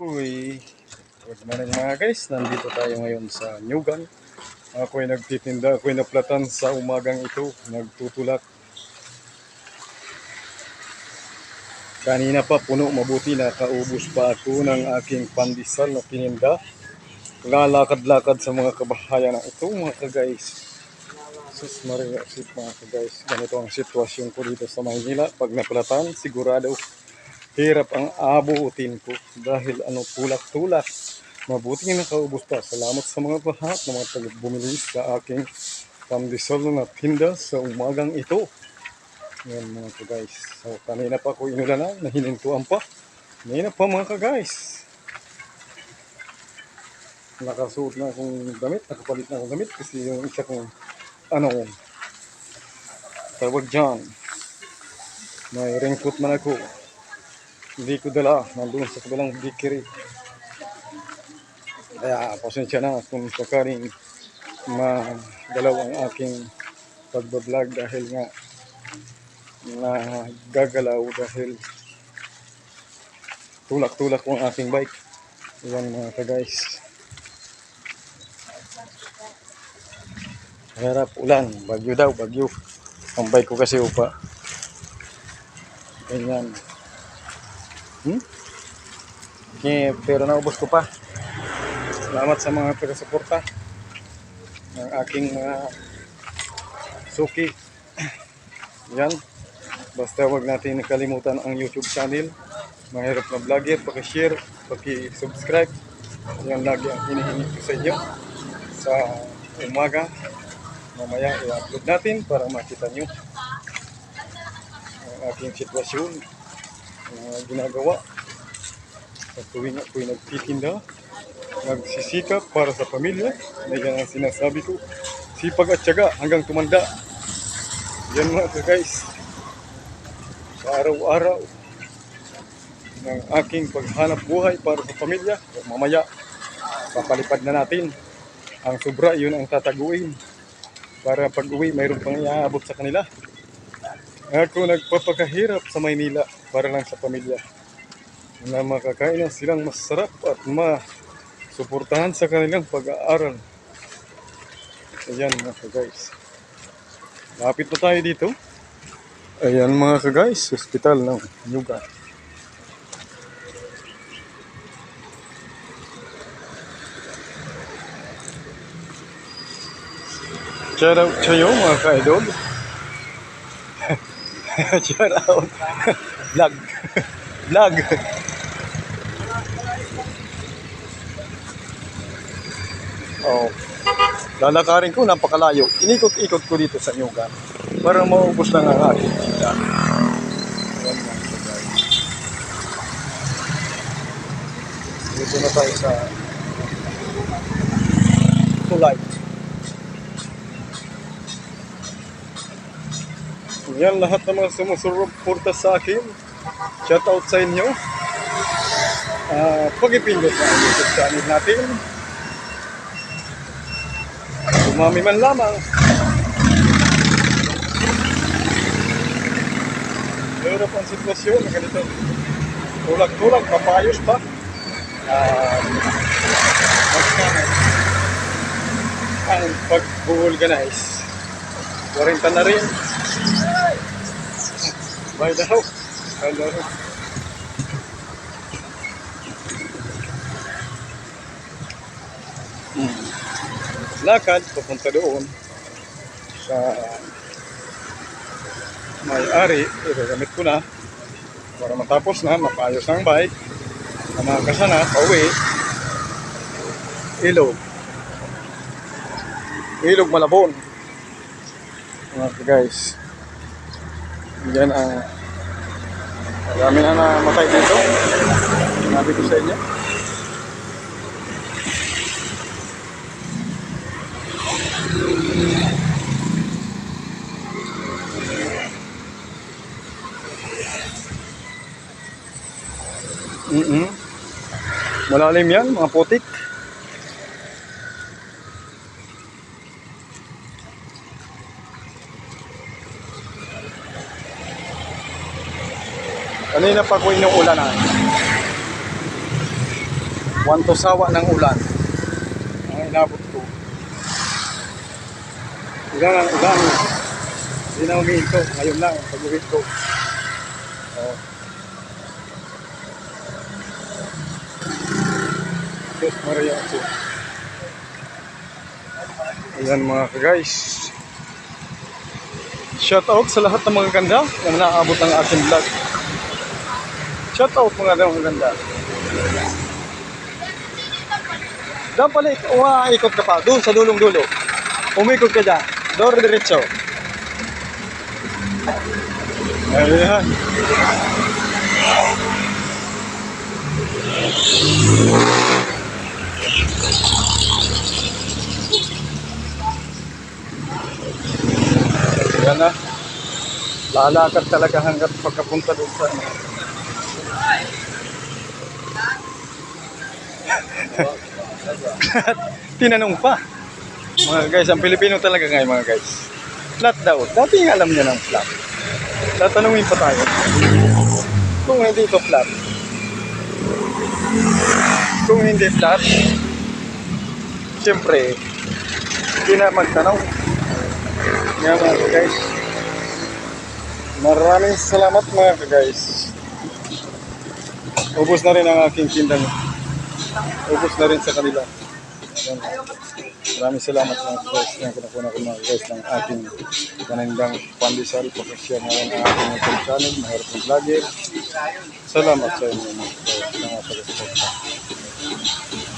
Uy, good morning mga guys. Nandito tayo ngayon sa Nyugan. Ako ay nagtitinda, ako ay naplatan sa umagang ito. Nagtutulak. Kanina pa puno, mabuti nakaubos pa ako ng aking pandesal na pininda. Lalakad-lakad sa mga kabahayan na ito mga ka-guys. Sus Maria, shit mga ka-guys. Ganito ang sitwasyon ko dito sa Maynila. Pag naplatan, sigurado hirap ang abutin ko dahil ano tulak-tulak. Mabuti nga nakaubos pa. Salamat sa mga lahat na mga tagbumili sa aking pandesal na tinda sa umagang ito. Yan mga ka-guys. So kanina pa ako inulanan, nahinintuan pa. Kanina pa mga ka-guys. Nakasuot na akong damit, nakapalit na akong damit kasi yung isa kong ano, tawag dyan. May raincoat man ako. Hindi ko dala, nandun sa kabilang bikiri. Kaya pasensya na kung sakaling magalaw ang aking pagbablog dahil nga na gagalaw dahil tulak-tulak ko ang aking bike. Iwan mga ka-guys. Harap ulan, bagyo daw, bagyo. Ang bike ko kasi upa. Ganyan. Hmm? Okay, pero naubos ko pa. Salamat sa mga taga-suporta ng aking mga suki. Yan. Basta wag natin nakalimutan ang YouTube channel. Mahirap na vlogger. Paki-share, paki-subscribe. Yan lagi ang hinihingi ko sa inyo. Sa umaga. Mamaya i-upload natin para makita nyo ang aking sitwasyon na ginagawa. Sa tuwing ako'y nagtitinda, nagsisikap para sa pamilya, na yan ang sinasabi ko. Sipag at tiyaga hanggang tumanda. Yan mga ka guys. Sa araw-araw ng aking paghanap buhay para sa pamilya, mamaya papalipad na natin. Ang sobra, yun ang tataguin. Para pag uwi, mayroon pang iaabot sa kanila. Ako nagpapakahirap sa Maynila para lang sa pamilya. Na makakain silang masarap at masuportahan sa kanilang pag-aaral. Ayan mga ka-guys. Lapit na tayo dito. Ayan mga ka-guys, hospital ng Yuga. Shout out sa iyo mga ka-idol. Shout out. Vlog. Vlog. Oh. Lalakarin ko napakalayo. Inikot-ikot ko dito sa Nyugan para maubos lang ang aking kita. Dito na tayo sa tulay. Yan lahat ng mga sumusuporta sa akin. Shout out sa inyo. Uh, pag-ipindot na ang YouTube channel natin. Umami man lamang. Hirap ang sitwasyon na ganito. Tulak-tulak, papayos pa. Uh, ang pag-organize. 40 na rin. By the hook. By the hook. Hmm. Lakad, papunta doon sa may-ari, igagamit ko na para matapos na, mapayos ang bike, na mga kasana, pauwi, ilog. Ilog Malabon. Mga guys. Yan ang marami na namatay dito. Sinabi ko sa inyo. Mm -mm. Malalim yan, mga putik. Kanina pa ko inuulanan. Wanto sawa ng ulan. Ang inabot ko. Ilang, ilang. Hindi na umihinto. Ngayon lang, pag-uwi ko. Oh. Diyos Maria ako. Ayan mga guys. Shout out sa lahat ng mga ganda na naabot ng aking vlog. Shout out mga mga ganda. Doon pala, umaikot ka pa. Doon sa dulong dulo. Umikot ka dyan. Door diretso. Ayan. Yan na. Lalakad talaga hanggat pagkapunta doon sa. Tinanong pa. Mga guys, ang Pilipino talaga ngayon mga guys. Flat daw. Dati alam niya ng flat. Tatanungin pa tayo. Kung hindi ito flat. Kung hindi flat, siyempre, hindi na magtanong. Nga mga guys. Maraming salamat mga guys. Ubus na rin ang aking tindang. Ubus na rin sa kanila. Maraming salamat mga guys. Yan kinakuna ko mga guys ng aking panindang pandesal. Na rin ang aking YouTube channel. Mahirap ng vlogger. Salamat sa inyo mga guys. Mga pag-support